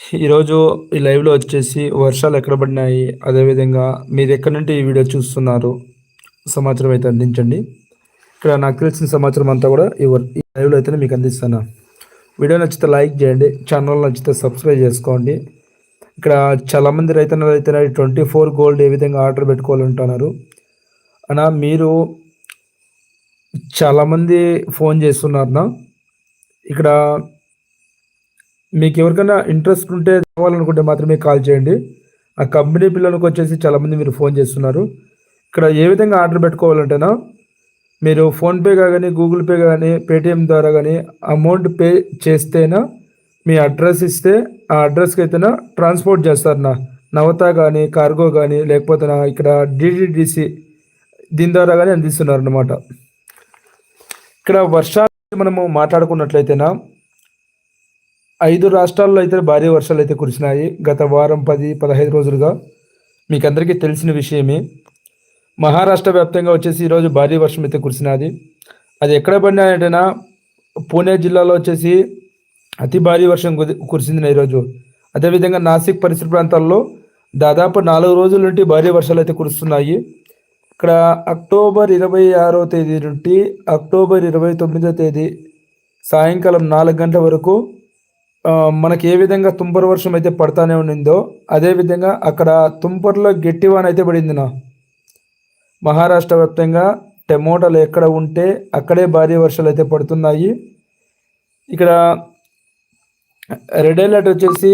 ఈరోజు ఈ లైవ్లో వచ్చేసి వర్షాలు ఎక్కడ పడినాయి అదేవిధంగా మీరు ఎక్కడి నుండి ఈ వీడియో చూస్తున్నారు సమాచారం అయితే అందించండి. ఇక్కడ నాకు తెలిసిన సమాచారం అంతా కూడా ఈ ఈ లైవ్లో అయితే మీకు అందిస్తాను. వీడియో నచ్చితే లైక్ చేయండి ఛానల్ నచ్చితే సబ్స్క్రైబ్ చేసుకోండి. ఇక్కడ చాలామంది రైతన్నలు అయితే ట్వంటీ ఫోర్ గోల్డ్ ఏ విధంగా ఆర్డర్ పెట్టుకోవాలంటున్నారు. అన్నా మీరు చాలామంది ఫోన్ చేస్తున్నారన్నా ఇక్కడ మీకు ఎవరికైనా ఇంట్రెస్ట్ ఉంటే కావాలనుకుంటే మాత్రమే కాల్ చేయండి. ఆ కంపెనీ పిల్లలకు వచ్చేసి చాలామంది మీరు ఫోన్ చేస్తున్నారు. ఇక్కడ ఏ విధంగా ఆర్డర్ పెట్టుకోవాలంటేనా మీరు ఫోన్పే కానీ గూగుల్ పే కానీ పేటిఎం ద్వారా కానీ అమౌంట్ పే చేస్తేనా మీ అడ్రస్ ఇస్తే ఆ అడ్రస్కి అయితేనా ట్రాన్స్పోర్ట్ చేస్తారన్నా. నవతా నవత కానీ కార్గో కానీ లేకపోతే ఇక్కడ డిడిడిసి దీని ద్వారా కానీ అందిస్తున్నారు అన్నమాట ఇక్కడ వర్షాలు మనము మాట్లాడుకున్నట్లయితేనా ఐదు రాష్ట్రాల్లో అయితే భారీ వర్షాలు అయితే కురిసినాయి. గత వారం పది పదహైదు రోజులుగా మీకు అందరికీ తెలిసిన విషయమే. మహారాష్ట్ర వ్యాప్తంగా వచ్చేసి ఈరోజు భారీ వర్షం అయితే కురిసినది. అది ఎక్కడ పడినాయంటేనా పూణే జిల్లాలో వచ్చేసి అతి భారీ వర్షం కురిసింది ఈరోజు అదేవిధంగా నాసిక్ పరిసర ప్రాంతాల్లో దాదాపు నాలుగు రోజుల నుండి భారీ వర్షాలు అయితే కురుస్తున్నాయి. ఇక్కడ అక్టోబర్ ఇరవై ఆరో తేదీ నుండి అక్టోబర్ ఇరవై తొమ్మిదో తేదీ సాయంకాలం నాలుగు గంటల వరకు మనకి ఏ విధంగా తుంపర వర్షం అయితే పడతానే ఉండిందో అదే విధంగా అక్కడ తుంపర్లో గట్టివాన అయితే పడింది నా మహారాష్ట్ర వ్యాప్తంగా టమోటాలు ఎక్కడ ఉంటే అక్కడే భారీ వర్షాలు అయితే పడుతున్నాయి. ఇక్కడ రెడ్ అలర్ట్ వచ్చేసి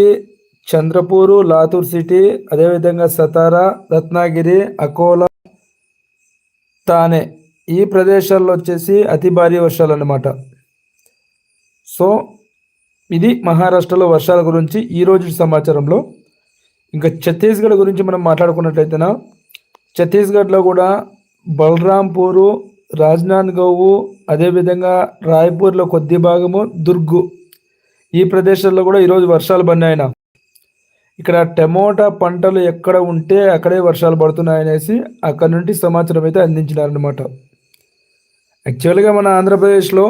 చంద్రపూరు లాతూర్ సిటీ అదేవిధంగా సతారా రత్నాగిరి అకోలా తానే ఈ ప్రదేశాల్లో వచ్చేసి అతి భారీ వర్షాలు అన్నమాట. సో ఇది మహారాష్ట్రలో వర్షాల గురించి ఈ రోజు సమాచారంలో. ఇంకా ఛత్తీస్గఢ్ గురించి మనం మాట్లాడుకున్నట్లయితేనా ఛత్తీస్గఢ్లో కూడా బలరాంపూరు రాజ్నాంద్గౌవు అదేవిధంగా రాయ్పూర్లో కొద్ది భాగము దుర్గు. ఈ ప్రదేశాల్లో కూడా ఈరోజు వర్షాలు పడినాయన. ఇక్కడ టమోటా పంటలు ఎక్కడ ఉంటే అక్కడే వర్షాలు పడుతున్నాయనేసి అక్కడ నుండి సమాచారం అయితే అందించినారనమాట యాక్చువల్గా మన ఆంధ్రప్రదేశ్లో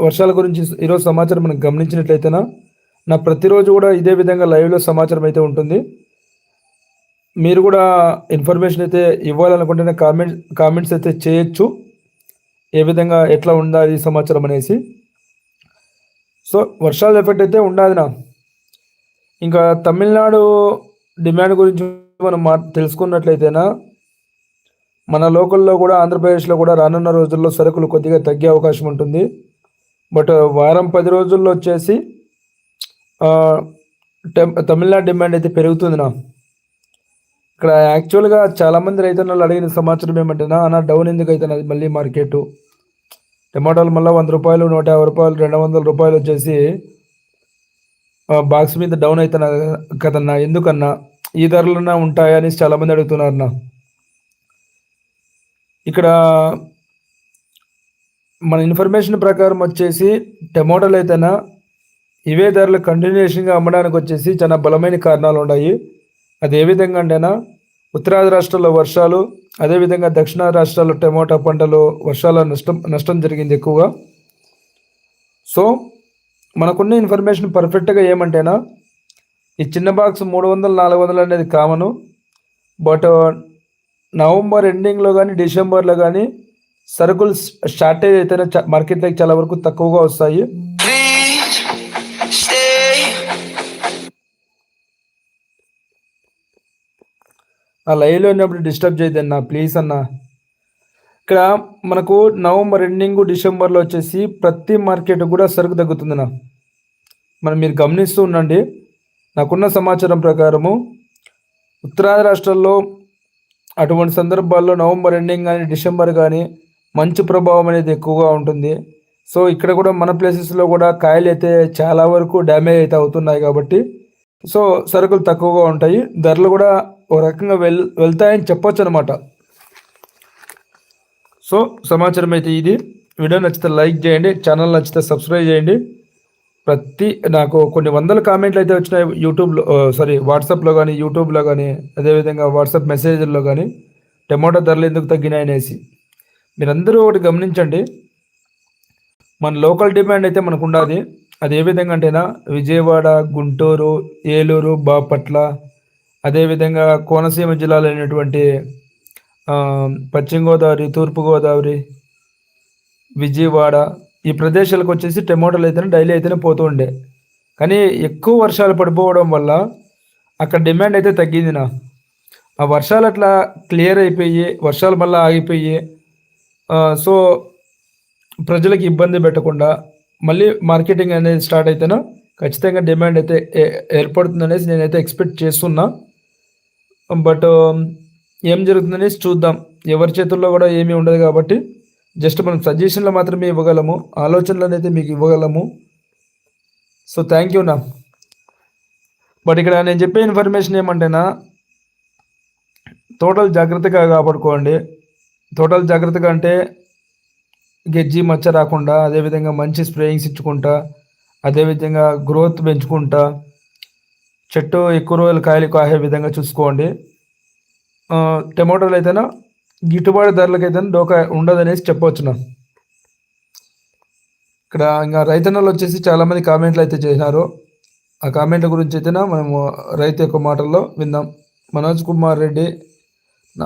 వర్షాల గురించి ఈరోజు సమాచారం మనం గమనించినట్లయితేనా? నా ప్రతిరోజు కూడా ఇదే విధంగా లైవ్లో సమాచారం అయితే ఉంటుంది. మీరు కూడా ఇన్ఫర్మేషన్ అయితే ఇవ్వాలనుకుంటేనే కామెంట్ కామెంట్స్ అయితే చేయొచ్చు. ఏ విధంగా ఎట్లా ఉండాలి ఈ సమాచారం అనేసి. సో వర్షాల ఎఫెక్ట్ అయితే ఉండాలినా ఇంకా తమిళనాడు డిమాండ్ గురించి మనం మా తెలుసుకున్నట్లయితేనా మన లోకల్లో కూడా ఆంధ్రప్రదేశ్లో కూడా రానున్న రోజుల్లో సరుకులు కొద్దిగా తగ్గే అవకాశం ఉంటుంది. బట్ వారం పది రోజుల్లో వచ్చేసి టెం- తమిళనాడు డిమాండ్ అయితే పెరుగుతుంది నా. ఇక్కడ యాక్చువల్గా చాలామంది రైతన్నలు అడిగిన సమాచారం ఏమంటేనా అన్న డౌన్ ఎందుకు అవుతున్నది మళ్ళీ మార్కెట్. టమాటాలు మళ్ళీ వంద రూపాయలు నూట యాభై రూపాయలు రెండు వందల రూపాయలు వచ్చేసి బాక్స్ మీద డౌన్ అవుతున్నా కదన్నా? ఎందుకన్నా? ఈ ధరలున్నా ఉంటాయా చాలామంది అడుగుతున్నారన్నా ఇక్కడ మన ఇన్ఫర్మేషన్ ప్రకారం వచ్చేసి టమోటాలు అయితేనా ఇవే ధరలు కంటిన్యూషన్గా అమ్మడానికి వచ్చేసి చాలా బలమైన కారణాలు ఉన్నాయి. అది ఏ విధంగా అంటేనా ఉత్తరాది రాష్ట్రాల్లో వర్షాలు అదేవిధంగా దక్షిణ రాష్ట్రాల్లో టమోటా పంటలు వర్షాల నష్టం నష్టం జరిగింది ఎక్కువగా. సో మనకున్న ఇన్ఫర్మేషన్ పర్ఫెక్ట్గా ఏమంటేనా ఈ చిన్న బాక్స్ మూడు వందలు నాలుగు వందలు అనేది కామను బట్ నవంబర్ ఎండింగ్లో కానీ డిసెంబర్లో కానీ సరుకులు షార్టేజ్ అయితేనే చ- మార్కెట్లోకి చాలా వరకు తక్కువగా వస్తాయి. ఆ లైవ్లో ఉన్నప్పుడు డిస్టర్బ్ చేయదన్నా ప్లీజ్ అన్న. ఇక్కడ మనకు నవంబర్ ఎండింగ్ డిసెంబర్లో వచ్చేసి ప్రతి మార్కెట్ కూడా సరుకు తగ్గుతుందన్న మనం మీరు గమనిస్తూ ఉండండి నాకున్న సమాచారం ప్రకారము ఉత్తరాది రాష్ట్రాల్లో అటువంటి సందర్భాల్లో నవంబర్ ఎండింగ్ కానీ డిసెంబర్ కానీ మంచి ప్రభావం అనేది ఎక్కువగా ఉంటుంది. సో ఇక్కడ కూడా మన ప్లేసెస్లో కూడా కాయలు అయితే చాలా వరకు డ్యామేజ్ అయితే అవుతున్నాయి కాబట్టి. సో సరుకులు తక్కువగా ఉంటాయి. ధరలు కూడా ఒక రకంగా వెల్ వెళ్తాయని చెప్పొచ్చు అనమాట సో సమాచారం అయితే ఇది. వీడియో నచ్చితే లైక్ చేయండి. ఛానల్ నచ్చితే సబ్స్క్రైబ్ చేయండి. ప్రతి నాకు కొన్ని వందల కామెంట్లు అయితే వచ్చినాయి యూట్యూబ్లో సారీ వాట్సాప్లో కానీ యూట్యూబ్లో కానీ అదేవిధంగా వాట్సాప్ మెసేజ్ల్లో కానీ టమాటో ధరలు ఎందుకు తగ్గినాయనేసి మీరందరూ ఒకటి గమనించండి. మన లోకల్ డిమాండ్ అయితే మనకు ఉండాలి అది ఏ విధంగా అంటేనా విజయవాడ గుంటూరు ఏలూరు బాపట్ల అదేవిధంగా కోనసీమ జిల్లాలో అయినటువంటి పశ్చిమ గోదావరి తూర్పు గోదావరి విజయవాడ ఈ ప్రదేశాలకు వచ్చేసి టమోటాలు అయితేనే డైలీ అయితేనే పోతూ ఉండే. కానీ ఎక్కువ వర్షాలు పడిపోవడం వల్ల అక్కడ డిమాండ్ అయితే తగ్గింది నా ఆ వర్షాలు అట్లా క్లియర్ అయిపోయి వర్షాలు మళ్ళీ ఆగిపోయి సో ప్రజలకు ఇబ్బంది పెట్టకుండా మళ్ళీ మార్కెటింగ్ అనేది స్టార్ట్ అయితేనే ఖచ్చితంగా డిమాండ్ అయితే ఏ- ఏర్పడుతుంది అనేసి నేనైతే ఎక్స్పెక్ట్ చేస్తున్నా. బట్ ఏం జరుగుతుందనేసి చూద్దాం. ఎవరి చేతుల్లో కూడా ఏమీ ఉండదు కాబట్టి జస్ట్ మనం సజెషన్లు మాత్రమే ఇవ్వగలము ఆలోచనలు అయితే మీకు ఇవ్వగలము. సో థ్యాంక్ యూ నా బట్ ఇక్కడ నేను చెప్పే ఇన్ఫర్మేషన్ ఏమంటేనా టోటల్ జాగ్రత్తగా కాపాడుకోండి. తోటలు జాగ్రత్తగా అంటే గెజ్జి మచ్చ రాకుండా అదేవిధంగా మంచి స్ప్రేయింగ్స్ ఇచ్చుకుంటా అదేవిధంగా గ్రోత్ పెంచుకుంటా చెట్టు ఎక్కువ రోజులు కాయలు కాయే విధంగా చూసుకోండి. ఆ, టమాటోలు అయితేనా గిట్టుబాటు ధరలకైతే డోకా ఉండదనేసి చెప్పవచ్చు నా ఇక్కడ ఇంకా రైతన్నలు వచ్చేసి చాలామంది కామెంట్లు అయితే చేసినారు. ఆ కామెంట్ల గురించి అయితేనా మనము రైతు యొక్క మాటల్లో విందాం. మనోజ్ కుమార్ రెడ్డి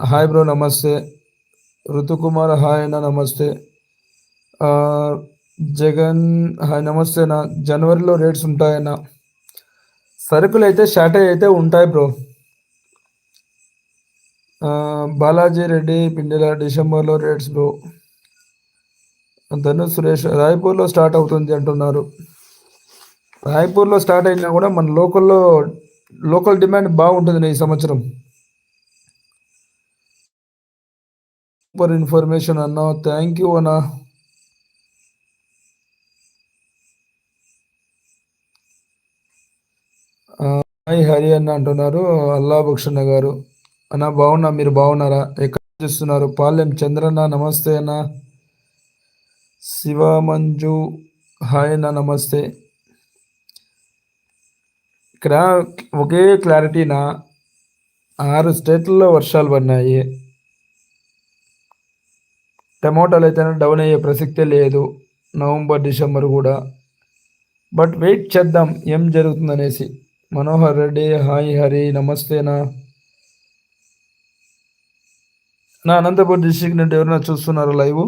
హాయ్ బ్రో నమస్తే. ఋతుకుమార్ హాయ్ ah, అన్న నమస్తే జగన్ హాయ్ నమస్తే అన్న జనవరిలో రేట్స్ ఉంటాయన్న సరుకులు అయితే షార్టేజ్ అయితే ఉంటాయి బ్రో బాలాజీ రెడ్డి పిండిల డిసెంబర్లో రేట్స్ బ్రో ధను సురేష్ రాయపూర్లో స్టార్ట్ అవుతుంది అంటున్నారు. రాయపూర్లో స్టార్ట్ అయినా కూడా మన లోకల్లో లోకల్ డిమాండ్ బాగుంటుంది ఈ సంవత్సరం. సూపర్ ఇన్ఫర్మేషన్ అన్నా. థ్యాంక్ యూ అన్నా. హాయ్ హరి అన్న అంటున్నారు. అల్లా భక్షణ గారు. అన్న బాగున్నా మీరు బాగున్నారా? ఎక్కడ చూస్తున్నారు? పాలెం చంద్రన్న నమస్తే అన్న. శివ మంజు హాయ్ అన్న నమస్తే. ఇక్కడ ఒకే క్లారిటీనా ఆరు స్టేట్లలో వర్షాలు పడినాయి. టమోటాలు అయితే డౌన్ అయ్యే ప్రసక్తే లేదు. నవంబర్ డిసెంబర్ కూడా. బట్ వెయిట్ చేద్దాం ఏం జరుగుతుందనేసి. మనోహర్ రెడ్డి హాయ్ హరి నమస్తేనా నా అనంతపురం డిస్టిక్ నుండి ఎవరైనా చూస్తున్నారు లైవ్?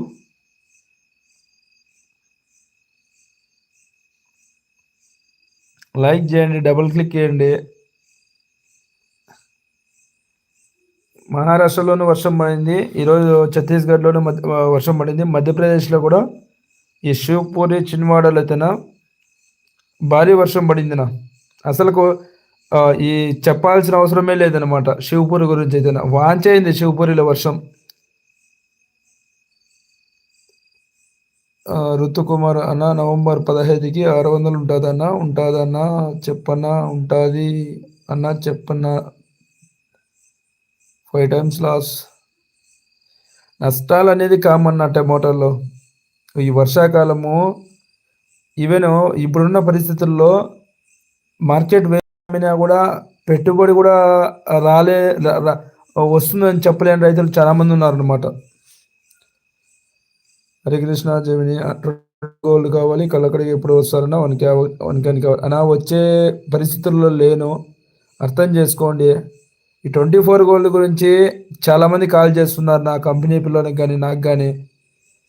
లైక్ చేయండి డబుల్ క్లిక్ చేయండి. మహారాష్ట్రలోనూ వర్షం పడింది. ఈరోజు ఛత్తీస్గఢ్లోనూ వర్షం పడింది. మధ్యప్రదేశ్లో కూడా ఈ శివపూరి చిన్వాడలో అయితేనా భారీ వర్షం పడింది నా అసలుకు ఈ చెప్పాల్సిన అవసరమే లేదనమాట శివపూరి గురించి అయితే వాంచైంది శివపూరిలో వర్షం. ఋతుకుమార్ అన్న నవంబర్ పదహైదుకి ఆరు వందలు ఉంటుందన్నా ఉంటుందన్నా చెప్పన్నా ఉంటుంది అన్న చెప్పన్నా ఫైవ్ టైమ్స్ లాస్. నష్టాలు అనేది కామన్ నా టమోటాలో ఈ వర్షాకాలము ఈవెన్ ఇప్పుడున్న పరిస్థితుల్లో మార్కెట్ వేమినా కూడా పెట్టుబడి కూడా రాలే వస్తుందని చెప్పలేని రైతులు చాలామంది ఉన్నారనమాట హరికృష్ణ జమిని గోల్డ్ కావాలి కళ్ళక్కడికి ఎప్పుడు వస్తారన్నా వనకే వనకానికి కావాలి అనా వచ్చే పరిస్థితుల్లో లేను. అర్థం చేసుకోండి. ఈ ట్వంటీ ఫోర్ గోల్డ్ గురించి చాలామంది కాల్ చేస్తున్నారు నా కంపెనీ పిల్లలకి కానీ నాకు కానీ.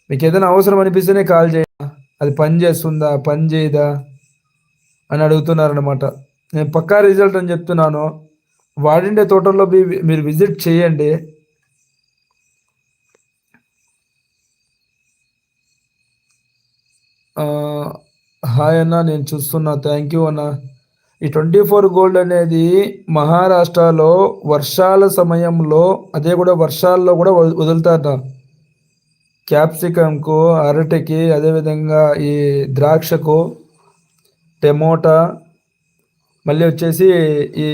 మీకు ఏదైనా అవసరం అనిపిస్తేనే కాల్ చేయ. అది పని చేస్తుందా పని చేయదా అని అడుగుతున్నారనమాట నేను పక్కా రిజల్ట్ అని చెప్తున్నాను. వాడిండే తోటల్లో మీరు విజిట్ చేయండి. హాయ్ అన్న నేను చూస్తున్నా. థ్యాంక్ యూ అన్నా. ఈ ట్వంటీ ఫోర్ గోల్డ్ అనేది మహారాష్ట్రలో వర్షాల సమయంలో అదే కూడా వర్షాల్లో కూడా వదులుతారట. క్యాప్సికమ్కు అరటికి అదేవిధంగా ఈ ద్రాక్షకు టమోటా మళ్ళీ వచ్చేసి ఈ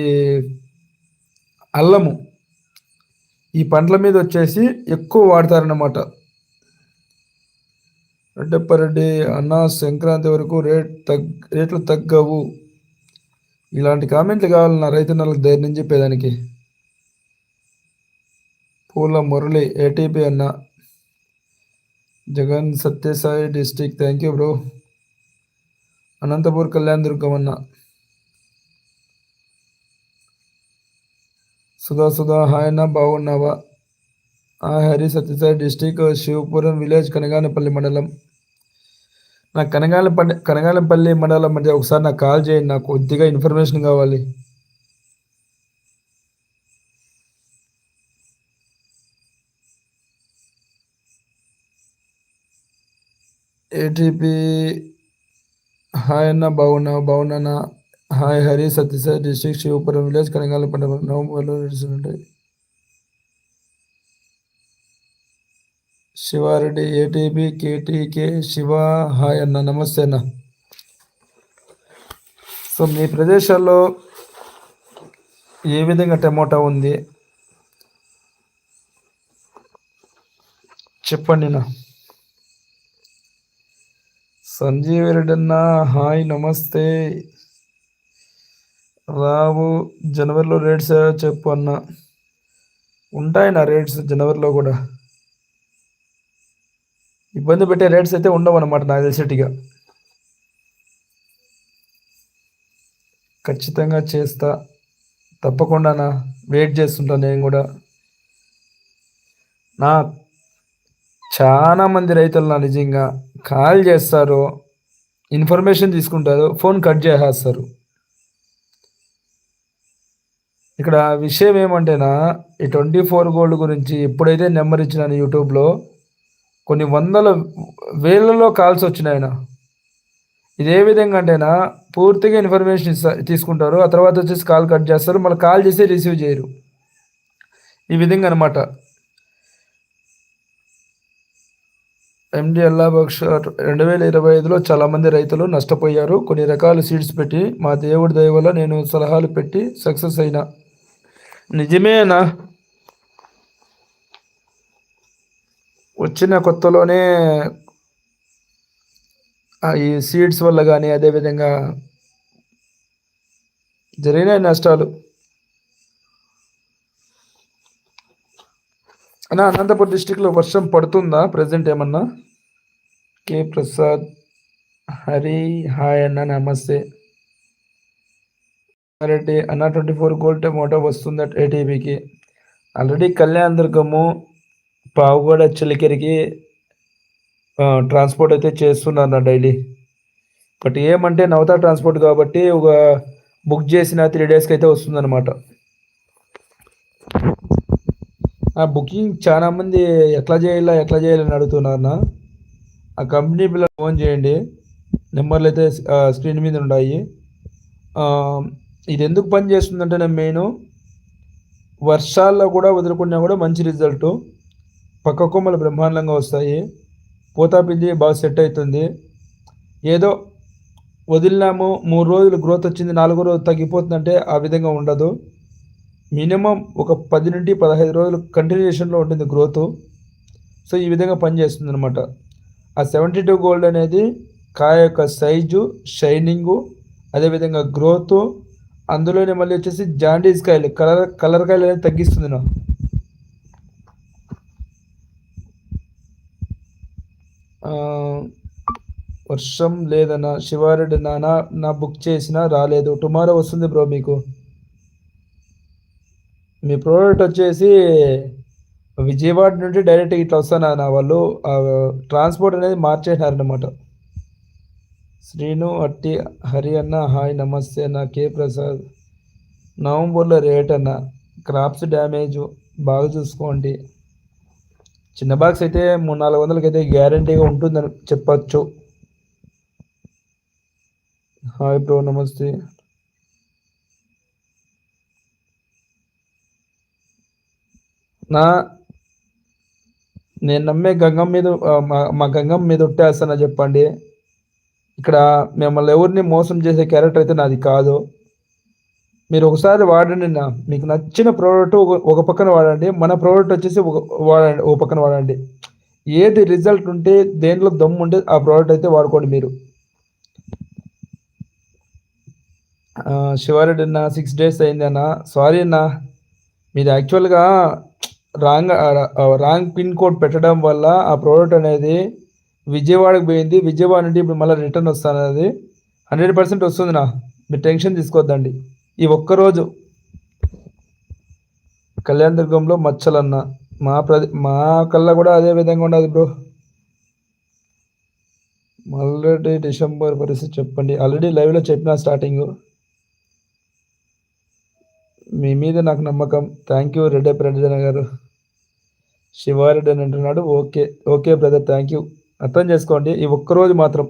అల్లము. ఈ పండ్ల మీద వచ్చేసి ఎక్కువ వాడతారన్నమాట. రెడ్డప్పారెడ్డి అన్న సంక్రాంతి వరకు రేట్ తగ్ రేట్లు తగ్గవు. ఇలాంటి కామెంట్లు కావాలి నా రైతన్నలకు ధైర్యం చెప్పేదానికి. పూల మురళి ఏటీపీ అన్న. Jagan Sathyasai district thank you bro. Anantapur Kalyan Durgam అన్న. సుధా సుధా హాయ్ అన్న బాగున్నావా? ఆ హరి సత్యసాయి డిస్టిక్ శివపురం విలేజ్ కనగానపల్లి మండలం. నా కనగాలపల్లి కనగాలపల్లి మండలం అంటే ఒకసారి నాకు కాల్ చేయండి. నాకు కొద్దిగా ఇన్ఫర్మేషన్ కావాలి. ఏటీపీ హాయ్ అన్న బాగున్నావు బాగున్నానా? Hi Hari Sathyasai district Sivapuram village Kanagalapalli నవంబర్లో ఉంటాయి Sivareddy ATB KTK Siva hi అన్న నమస్తే అన్న. సో మీ ప్రదేశాల్లో ఏ విధంగా టమోటా ఉంది? చెప్పండి నా సంజీవ్ రెడ్డి అన్న హాయ్ నమస్తే. రావు జనవరిలో రేట్స్ చెప్పు అన్న. ఉంటాయి నా రేట్స్ జనవరిలో కూడా? ఇబ్బంది పెట్టే రేట్స్ అయితే ఉండవు అనమాట నాకు తెలిసేట్టుగా ఖచ్చితంగా చేస్తా. తప్పకుండానా వెయిట్ చేస్తుంటా నేను కూడా. నా చాలామంది రైతులు నా నిజంగా కాల్ చేస్తారు ఇన్ఫర్మేషన్ తీసుకుంటారు ఫోన్ కట్ చేసేస్తారు. ఇక్కడ విషయం ఏమంటేనా ఈ ట్వంటీ ఫోర్ గోల్డ్ గురించి ఎప్పుడైతే నెంబర్ ఇచ్చినాను యూట్యూబ్లో కొన్ని వందల వేలలో కాల్స్ వచ్చినాయన ఇది ఏ విధంగా అంటేనా పూర్తిగా ఇన్ఫర్మేషన్ ఇస్తా తీసుకుంటారు ఆ తర్వాత వచ్చేసి కాల్ కట్ చేస్తారు మళ్ళీ కాల్ చేసి రిసీవ్ చేయరు. ఈ విధంగా అనమాట ఎండి అల్లాబక్ష రెండు వేల ఇరవై ఐదులో చాలామంది రైతులు నష్టపోయారు. కొన్ని రకాల సీడ్స్ పెట్టి మా దేవుడి దయ వల్ల నేను సలహాలు పెట్టి సక్సెస్ అయినా. నిజమేనా వచ్చిన కొత్తలోనే ఈ సీడ్స్ వల్ల కానీ అదేవిధంగా జరిగిన నష్టాలు. అన్న అనంతపురం డిస్టిక్లో వర్షం పడుతుందా? ప్రజెంట్ ఏమన్నా? కే ప్రసాద్ హరి హాయ్ అన్న నమస్తే. రెడ్డి అన్న ట్వంటీ ఫోర్ గోల్డ్ టమోటో వస్తుంది ఏటీబీకి ఆల్రెడీ కళ్యాణ్ దుర్గము పావుగోడ చిలికెరికి ట్రాన్స్పోర్ట్ అయితే చేస్తున్నారు డైలీ. బట్ ఏమంటే నవతా ట్రాన్స్పోర్ట్ కాబట్టి ఒక బుక్ చేసిన త్రీ డేస్కి అయితే వస్తుందన్నమాట. ఆ బుకింగ్ చాలా మంది ఎట్లా చేయాలా ఎట్లా చేయాలని అడుగుతున్నారు ఆ కంపెనీ పిల్లలు ఫోన్ చేయండి. నెంబర్లు అయితే స్క్రీన్ మీద ఉన్నాయి ఇది ఎందుకు పని చేస్తుందంటే నేను మెయిన్ వర్షాల్లో కూడా వదులుకున్నా కూడా మంచి రిజల్ట్. పక్క కొమ్మలు బ్రహ్మాండంగా వస్తాయి. పోతాపిండి బాగా సెట్ అవుతుంది. ఏదో వదిలినాము మూడు రోజులు గ్రోత్ వచ్చింది నాలుగో రోజు తగ్గిపోతుందంటే ఆ విధంగా ఉండదు. మినిమం ఒక పది నుండి పదహైదు రోజులు కంటిన్యూషన్లో ఉంటుంది గ్రోత్. సో ఈ విధంగా పనిచేస్తుంది అనమాట ఆ సెవెంటీ టూ గోల్డ్ అనేది కాయ యొక్క సైజు షైనింగు అదేవిధంగా గ్రోత్ అందులోనే మళ్ళీ వచ్చేసి జాండీస్ కాయలు కలర్ కలర్ కాయలు అనేది తగ్గిస్తుంది నా వర్షం లేదన్నా శివారెడ్డి నాన్న నా బుక్ చేసినా రాలేదు. టుమారో వస్తుంది బ్రో మీకు. మీ ప్రోడక్ట్ వచ్చేసి విజయవాడ నుండి డైరెక్ట్ ఇట్లా వస్తాను నా వాళ్ళు ట్రాన్స్పోర్ట్ అనేది మార్చేసినారనమాట శ్రీను అట్టి హరి అన్న హాయ్ నమస్తే నా కే ప్రసాద్. నవంబర్లో రేట్ అన్న. క్రాప్స్ డ్యామేజ్ బాగా చూసుకోండి. చిన్న బాక్స్ అయితే మూడు నాలుగు వందలకి అయితే గ్యారంటీగా ఉంటుందని చెప్పచ్చు. హాయ్ బ్రో నమస్తే. నా నేను నమ్మే గంగం మీద మా గంగం మీద ఉట్టేస్తానా చెప్పండి. ఇక్కడ మిమ్మల్ని ఎవరిని మోసం చేసే క్యారెక్టర్ అయితే నాది కాదు. మీరు ఒకసారి వాడండి నా. మీకు నచ్చిన ప్రోడక్ట్ ఒక పక్కన వాడండి. మన ప్రోడక్ట్ వచ్చేసి ఒక వాడండి ఒక పక్కన వాడండి. ఏది రిజల్ట్ ఉంటే దేంట్లో దమ్ము ఉంటే ఆ ప్రోడక్ట్ అయితే వాడుకోండి మీరు. శివారెడ్డి అన్న సిక్స్ డేస్ అయింది అన్న. సారీ అన్న. మీరు యాక్చువల్గా రాంగ్ రాంగ్ పిన్ కోడ్ పెట్టడం వల్ల ఆ ప్రోడక్ట్ అనేది విజయవాడకు పోయింది. విజయవాడ నుండి ఇప్పుడు మళ్ళీ రిటర్న్ వస్తున్నది హండ్రెడ్ పర్సెంట్ వస్తుంది నా. మీరు టెన్షన్ తీసుకోవద్దండి ఈ ఒక్కరోజు కళ్యాణ దుర్గంలో మచ్చలన్న మా ప్రది మా కల్లా కూడా అదే విధంగా ఉండదు బ్రో. ఆల్రెడీ డిసెంబర్ పరిస్థితి చెప్పండి. ఆల్రెడీ లైవ్లో చెప్పిన స్టార్టింగ్. మీ మీద నాకు నమ్మకం. థ్యాంక్ యూ రెడ్డి ప్రజన గారు. శివారెడ్డి అని అంటున్నాడు. Okay okay brother. Thank you. అర్థం చేసుకోండి. ఈ ఒక్కరోజు మాత్రం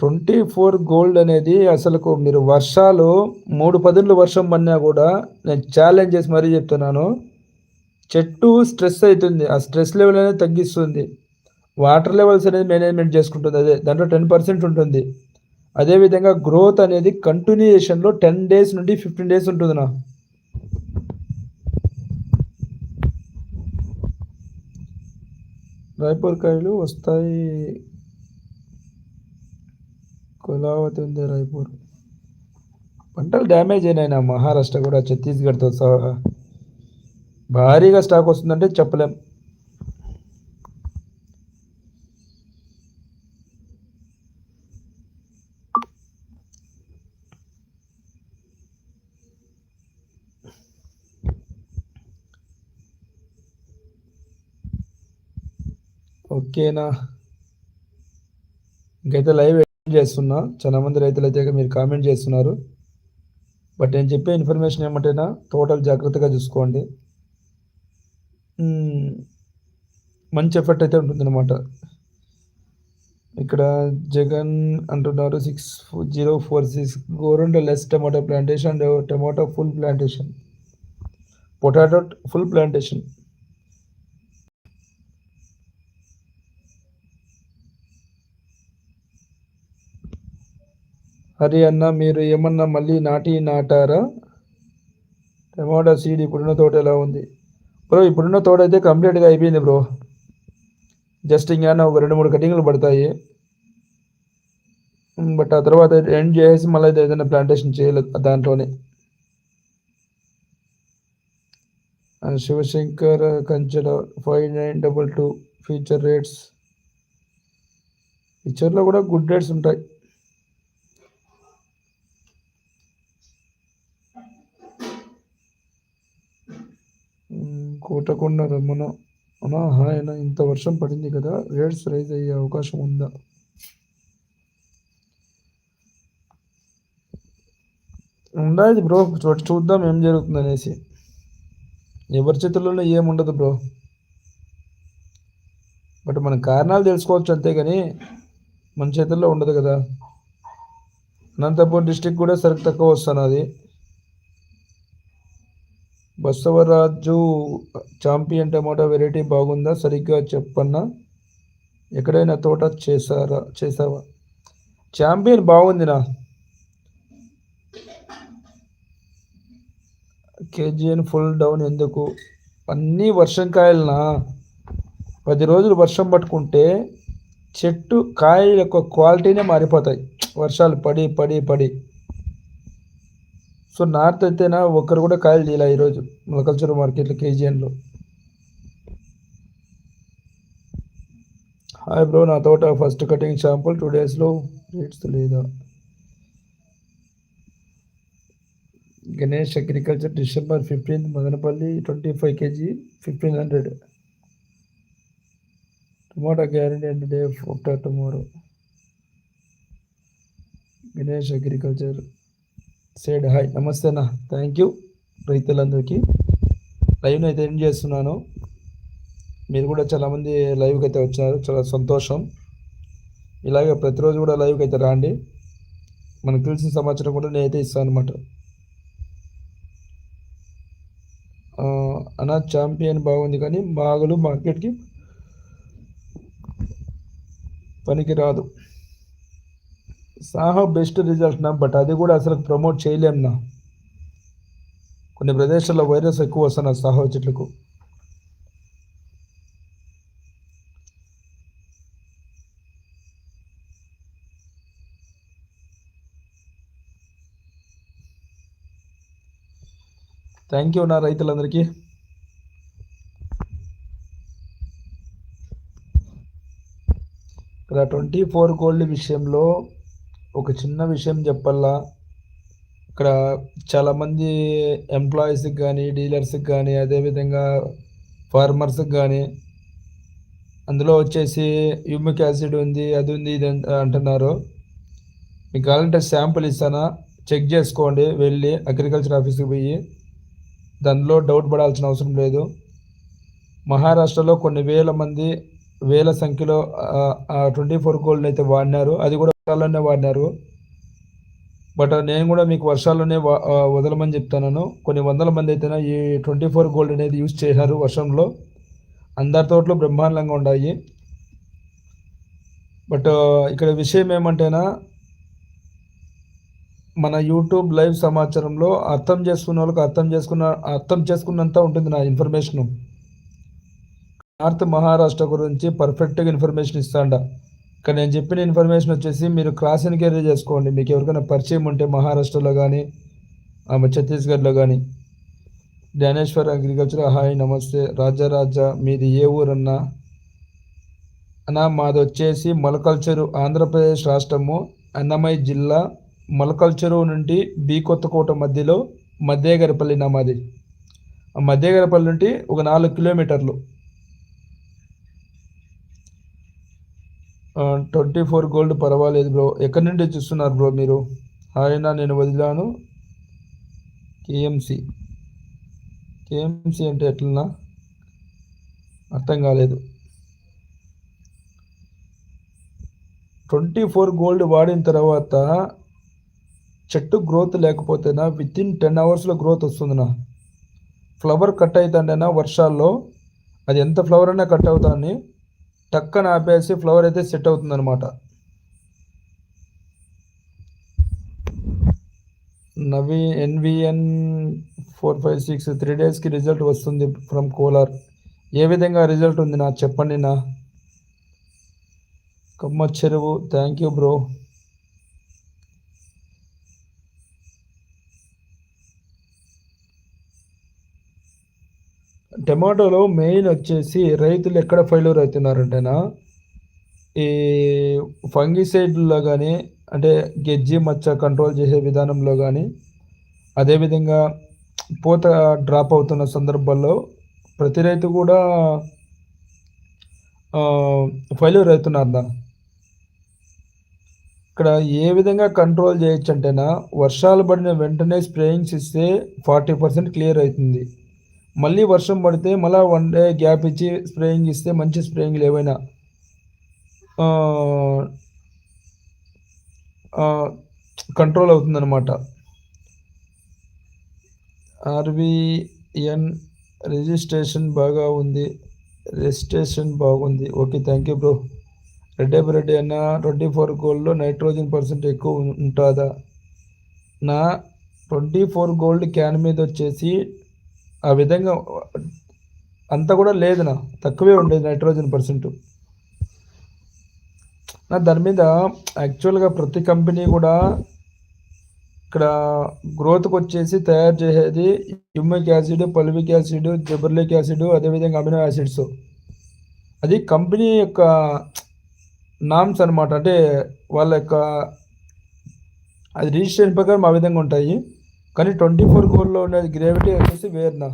ట్వంటీ ఫోర్ గోల్డ్ అనేది అసలుకు మీరు వర్షాలు మూడు పదులు వర్షం పడినా కూడా నేను ఛాలెంజ్ చేసి మరీ చెప్తున్నాను. చెట్టు స్ట్రెస్ అవుతుంది. ఆ స్ట్రెస్ లెవెల్ అనేది తగ్గిస్తుంది. వాటర్ లెవెల్స్ అనేది మేనేజ్మెంట్ చేసుకుంటుంది. అదే దాంట్లో టెన్ పర్సెంట్ ఉంటుంది. అదేవిధంగా గ్రోత్ అనేది కంటిన్యూయేషన్లో టెన్ డేస్ నుండి ఫిఫ్టీన్ డేస్ ఉంటుంది నా. రాయపూర్ కాయలు వస్తాయి. కులావతి ఉంది రాయపూర్. పంటలు డ్యామేజ్ అయినాయి నా మహారాష్ట్ర కూడా ఛత్తీస్గఢ్తో సహా. భారీగా స్టాక్ వస్తుందంటే చెప్పలేం. ఓకేనా? ఇంకైతే లైవ్ చేస్తున్నా. చాలా మంది రైతులు అయితే మీరు కామెంట్ చేస్తున్నారు. బట్ నేను చెప్పే ఇన్ఫర్మేషన్ ఏమంటేనా టోటల్ జాగ్రత్తగా చూసుకోండి. మంచి ఎఫెక్ట్ అయితే ఉంటుందన్నమాట. ఇక్కడ జగన్ అంటున్నారు సిక్స్ జీరో ఫోర్ సిక్స్ గోరెంట్ less tomato plantation and tomato full plantation potato full plantation Hari అన్న మీరు ఏమన్నా మళ్ళీ నాటి నాటారా? టమాటా సీడ్ ఇప్పుడున్న తోట ఎలా ఉంది? బ్రో ఇప్పుడున్న తోట అయితే కంప్లీట్గా అయిపోయింది బ్రో జస్ట్ ఇంకా ఒక రెండు మూడు కటింగ్లు పడతాయి. Hmm, బట్ ఆ తర్వాత ఎండ్ చేసి మళ్ళీ ఏదైనా ప్లాంటేషన్ చేయలేదు దాంట్లోనే. Sivashankar Kanchela five nine double two future rates ఫీచర్లో కూడా గుడ్ రేట్స్ ఉంటాయి. కోటకొండ రమ్మన అన్నా హాయ్ ఇంత వర్షం పడింది కదా రేట్స్ రైజ్ అయ్యే అవకాశం ఉందా? ఉండదు బ్రో చూద్దాం ఏం జరుగుతుంది అనేసి ఎవరి చేతుల్లోనే ఏముండదు బ్రో. బట్ మన కారణాలు తెలుసుకోవచ్చు అంతే కానీ మన చేతుల్లో ఉండదు కదా. అనంతపురం డిస్టిక్ కూడా సరికి తక్కువ వస్తున్నది బసవరాజు చాంపియన్ టమాటా వెరైటీ బాగుందా? సరిగ్గా చెప్పన్నా ఎక్కడైనా తోట చేసారా చేసావా చాంపియన్ బాగుందినా కేజీఎన్ ఫుల్ డౌన్ ఎందుకు? అన్నీ వర్షం కాయలనా? పది రోజులు వర్షం పట్టుకుంటే చెట్టు కాయల యొక్క క్వాలిటీనే మారిపోతాయి. వర్షాలు పడి పడి పడి. సో నార్త్ అయితేనా ఒక్కరు కూడా కాయలు తీయాల ఈరోజు మొలకల్చర్ మార్కెట్లో కేజీఎన్లో? హాయ్ బ్రో నా తోట ఫస్ట్ కటింగ్ షాంపుల్ టూ డేస్లో రేట్స్ లేదా? Ganesh agriculture December fifteenth Madanapalli twenty five KG fifteen hundred. Tomato guarantee and day after tomorrow. Ganesh agriculture said hi నమస్తే అన్న. థ్యాంక్ యూ రైతులందరికీ లైవ్ని అయితే ఏం చేస్తున్నాను? మీరు కూడా చాలామంది లైవ్కి అయితే వచ్చారు చాలా సంతోషం. ఇలాగే ప్రతిరోజు కూడా లైవ్కి అయితే రాండి. మనకు తెలిసిన సమాచారం కూడా నేనైతే ఇస్తాను అనమాట అనా ఛాంపియన్ బాగుంది కానీ బాగులు మార్కెట్కి పనికి రాదు సాహా బెస్ట్ రిజల్ట్ నా బట్ అది కూడా అసలు ప్రమోట్ చేయలేమునా కొన్ని ప్రదేశాల్లో వైరస్ ఎక్కువ వస్తున్నా సాహో చెట్లకు. థ్యాంక్ యూ నా రైతులందరికీ. ఇక్కడ ట్వంటీ ఫోర్ గోల్డ్ విషయంలో ఒక చిన్న విషయం చెప్పల్లా ఇక్కడ చాలామంది ఎంప్లాయీస్కి కానీ డీలర్స్కి కానీ అదేవిధంగా ఫార్మర్స్కి కానీ అందులో వచ్చేసి యూమిక్ యాసిడ్ ఉంది అది ఉంది ఇది అంటున్నారు. మీకు కావాలంటే శాంపుల్ ఇస్తానా? చెక్ చేసుకోండి వెళ్ళి అగ్రికల్చర్ ఆఫీస్కి పోయి దానిలో డౌట్ పడాల్సిన అవసరం లేదు. మహారాష్ట్రలో కొన్ని వేల మంది వేల సంఖ్యలో ట్వంటీ ఫోర్ గోల్డ్ అయితే వాడినారు. అది కూడా వర్షాల్లోనే వాడినారు. బట్ నేను కూడా మీకు వర్షాల్లోనే వా- వదలమని చెప్తున్నాను. కొన్ని వందల మంది అయితే ఈ ట్వంటీ ఫోర్ గోల్డ్ అనేది యూజ్ చేశారు వర్షంలో. అందరి తోటలు బ్రహ్మాండంగా ఉన్నాయి బట్ ఇక్కడ విషయం ఏమంటేనా మన యూట్యూబ్ లైవ్ సమాచారంలో అర్థం చేసుకున్న వాళ్ళకి అర్థం చేసుకున్న అర్థం చేసుకున్నంత ఉంటుంది నా ఇన్ఫర్మేషన్. నార్త్ మహారాష్ట్ర గురించి పర్ఫెక్ట్గా ఇన్ఫర్మేషన్ ఇస్తాండ. కానీ నేను చెప్పిన ఇన్ఫర్మేషన్ వచ్చేసి మీరు క్రాస్ ఎన్క్వైరీ చేసుకోండి. మీకు ఎవరికైనా పరిచయం ఉంటే మహారాష్ట్రలో కానీ ఆమె ఛత్తీస్గఢ్లో కానీ జ్ఞానేశ్వర్ అగ్రికల్చర్ హాయ్ నమస్తే రాజా రాజా మీది ఏ ఊరన్నా అన్నా మాది వచ్చేసి మలకల్చరు ఆంధ్రప్రదేశ్ రాష్ట్రము అన్నమయ్య జిల్లా మలకల్చరు నుండి బి కొత్తకోట మధ్యలో మధ్యగరపల్లి నా మాది. మధ్యగరపల్లి నుండి ఒక నాలుగు కిలోమీటర్లు. ట్వంటీ ఫోర్ గోల్డ్ పర్వాలేదు బ్రో. ఎక్కడి నుండి చూస్తున్నారు బ్రో మీరు? ఆయన నేను వదిలాను. కేఎంసి కేఎంసి అంటే ఎట్లన్నా అర్థం కాలేదు. ట్వంటీ ఫోర్ గోల్డ్ వాడిన తర్వాత చెట్టు గ్రోత్ లేకపోతేనా విత్ ఇన్ టెన్ అవర్స్లో గ్రోత్ వస్తుందినా? ఫ్లవర్ కట్ అవుతాండేనా వర్షాల్లో? అది ఎంత ఫ్లవర్ అయినా కట్ అవుతాన్ని టక్కన ఆపేసి ఫ్లవర్ అయితే సెట్ అవుతుంది అనమాట నవి NVN four five six three డేస్కి రిజల్ట్ వస్తుంది ఫ్రమ్ కోలార్ ఏ విధంగా రిజల్ట్ ఉంది నాకు చెప్పండి నా. Kamma Cheruvu thank you bro టమాటోలో main వచ్చేసి రైతులు ఎక్కడ ఫెయిల్యూర్ అవుతున్నారంటేనా? ఈ ఫంగిసైడ్లో కానీ అంటే గెజ్జి మచ్చ కంట్రోల్ చేసే విధానంలో కానీ అదేవిధంగా పూత డ్రాప్ అవుతున్న సందర్భాల్లో ప్రతి రైతు కూడా ఫెయిల్యూర్ అవుతున్నారా ఇక్కడ ఏ విధంగా కంట్రోల్ చేయొచ్చు అంటేనా వర్షాలు పడిన వెంటనే స్ప్రేయింగ్స్ ఇస్తే ఫార్టీ పర్సెంట్ క్లియర్ అవుతుంది. మళ్ళీ వర్షం పడితే మళ్ళీ వన్ డే గ్యాప్ ఇచ్చి స్ప్రేయింగ్ ఇస్తే మంచి స్ప్రేయింగ్లు ఏవైనా కంట్రోల్ అవుతుందన్నమాట. ఆర్విఎన్ రిజిస్ట్రేషన్ బాగా ఉంది రిజిస్ట్రేషన్ బాగుంది. Okay thank you bro. Reddy Reddy అన్న ట్వంటీ ఫోర్ గోల్డ్లో నైట్రోజన్ పర్సెంట్ ఎక్కువ ఉంటుందా? నా ట్వంటీ ఫోర్ గోల్డ్ క్యాన్ మీద వచ్చేసి ఆ విధంగా అంత కూడా లేదు నా. తక్కువే ఉండేది నైట్రోజన్ పర్సెంట్. నా దాని మీద యాక్చువల్గా ప్రతి కంపెనీ కూడా ఇక్కడ గ్రోత్కి వచ్చేసి తయారు చేసేది humic acid fulvic acid gibberellic acid అదేవిధంగా అమినో యాసిడ్స్. అది కంపెనీ యొక్క నామ్స్ అనమాట అంటే వాళ్ళ యొక్క అది రిజిస్ట్రేషన్ ప్రకారం ఆ విధంగా ఉంటాయి. కానీ ట్వంటీ ఫోర్ గోల్డ్లో ఉండేది గ్రేవిటీ వచ్చేసి వేరునా?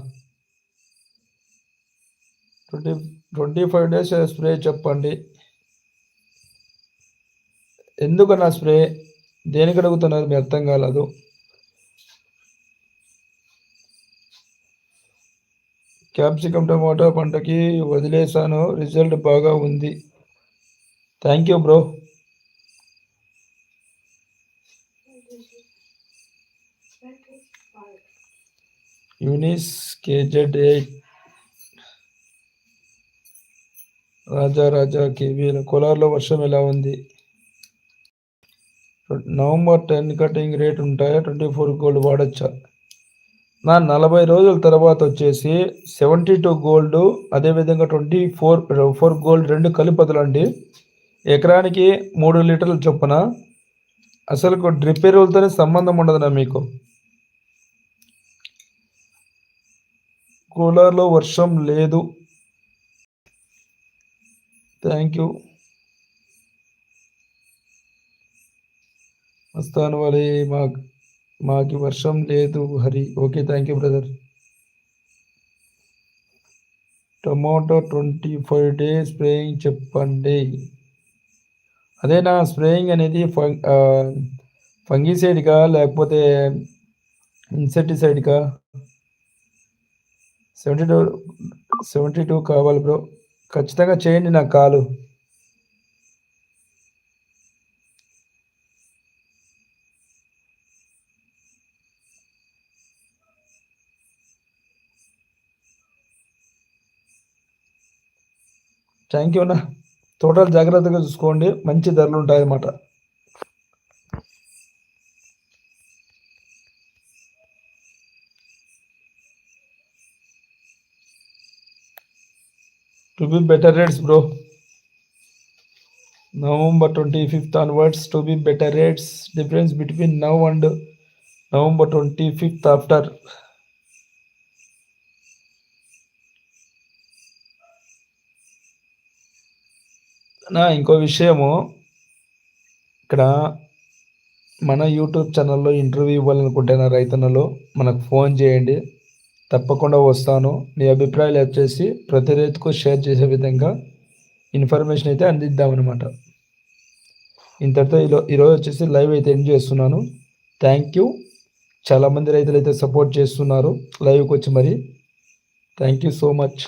Twenty twenty five days spray చెప్పండి. ఎందుకన్నా స్ప్రే? దేనికి అడుగుతున్నారు మీ అర్థం కాలేదు. క్యాప్సికమ్ టమాటో పంటకి వదిలేసాను రిజల్ట్ బాగా ఉంది. Thank you bro. Yunis KZ eight Raja Raja KVL కోలార్లో వర్షం ఎలా ఉంది? నవంబర్ టెన్ కటింగ్ రేట్ ఉంటాయా? ట్వంటీ ఫోర్ గోల్డ్ వాడచ్చా? నా నలభై రోజుల తర్వాత వచ్చేసి సెవెంటీ టూ గోల్డ్ అదేవిధంగా ట్వంటీ ఫోర్ ఫోర్ గోల్డ్ రెండు కలిపదులండి ఎకరానికి మూడు లీటర్ల చొప్పున అసలు డ్రిప్ ఎరువులతోనే సంబంధం ఉండదునా మీకు. కూలర్లో వర్షం లేదు. Thank you. వస్తాను వాళ్ళే మా మాకి వర్షం లేదు Hari. Okay thank you brother. Tomato twenty five days spraying చెప్పండి. అదే నా స్ప్రేయింగ్ అనేది ఫంగిసైడ్గా లేకపోతే ఇన్సెక్టిసైడ్గా సెవెంటీ టూ సెవెంటీ టూ కావాలి బ్రో. ఖచ్చితంగా చేయండి నాకు కాలు. థ్యాంక్ యూ అన్నా. తోటలు జాగ్రత్తగా చూసుకోండి. మంచి ధరలు ఉంటాయన్నమాట. To be better rates bro November twenty fifth onwards to be better rates difference between now and November twenty fifth after నా ఇంకో విషయము ఇక్కడ మన యూట్యూబ్ ఛానల్లో ఇంటర్వ్యూ ఇవ్వాలనుకుంటున్న రైతన్నలు మనకు ఫోన్ చేయండి. తప్పకుండా వస్తాను. నీ అభిప్రాయాలు వచ్చేసి ప్రతి రైతుకు షేర్ చేసే విధంగా ఇన్ఫర్మేషన్ అయితే అందిద్దామన్నమాట. ఇంతటితో ఈలో ఈరోజు వచ్చేసి లైవ్ అయితే ఎండ్ చేస్తున్నాను. Thank you. చాలామంది రైతులు అయితే సపోర్ట్ చేస్తున్నారు లైవ్కి వచ్చి మరి. Thank you so much.